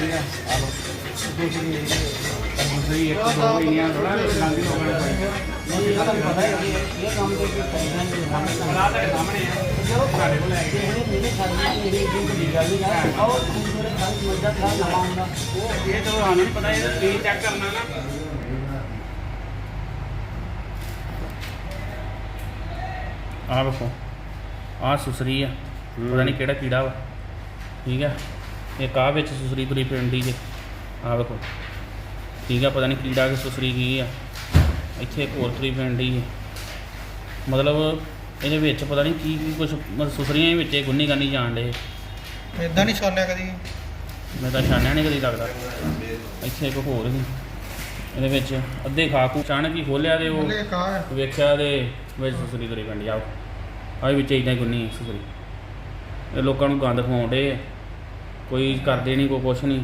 नहीं है आप दूसरी दूसरी एक दो ही है थोड़ा गांधी लोगों ने ये पता है ये काम तो कि सामने सामने है जो सारे को लेके मेरे घर में मेरे दिन की गल है और मेरे घर में मजा था लगाऊंगा वो ये तो हमें पता है ये चेक करना ना ਆ ਵੇਖੋ ਆ ਸੁਸਰੀ ਆ ਪਤਾ ਨਹੀਂ ਕਿਹੜਾ ਕੀੜਾ ਵਾ ਠੀਕ ਆ ਇੱਕ ਆਹ ਵਿੱਚ ਸੁਸਰੀ ਤੁਰੀ ਪੈਂਦੀ ਜੇ? ਆਹ ਵੇਖੋ। ਠੀਕ ਆ ਪਤਾ ਨਹੀਂ ਕੀੜਾ ਕਿ ਸੁਸਰੀ ਕੀ ਆ। ਇੱਥੇ ਇੱਕ ਹੋਰ ਤੁਰੀ ਪੈਂਦੀ ਹੈ ਮਤਲਬ ਇਹਦੇ ਵਿੱਚ ਪਤਾ ਨਹੀਂ ਕੀ ਕੀ ਕੁਝ ਮਤਲਬ ਸੁਸਰੀਆਂ ਹੀ ਵਿੱਚ ਗੁੰਨੀ ਗਾਨੀ ਜਾਣ ਡੇ ਇਦਾਂ ਨਹੀਂ ਛਾਨਿਆ ਕਦੀ। ਮੈਂ ਤਾਂ ਛਾਣਿਆ ਨਹੀਂ ਕਦੀ ਲੱਗਦਾ। ਇੱਥੇ ਇੱਕ ਹੋਰ ਸੀ। ਇਹਦੇ ਵਿੱਚ ਅੱਧੇ ਖਾਕੂ ਅਚਾਨਕ ਹੀ ਖੋਲਿਆ ਤੇ ਉਹ ਉਹਨੇ ਕਹਾ ਵੇਖਿਆ ਤੇ ਵਿੱਚ ਸੁਸਰੀ ਤੁਰੀ ਪੈਂਦੀ ਆਓ ਆਹ ਵਿੱਚ ਇਦਾਂ ਹੀ ਗੁੰਨੀ ਸੁਸਰੀ। ਇਹ ਲੋਕਾਂ ਨੂੰ ਗੰਦ ਖਵਾਉਂਦੇ ਕੋਈ ਕਰਦੇ ਨਹੀਂ ਕੋਈ ਕੁਛ ਨਹੀਂ।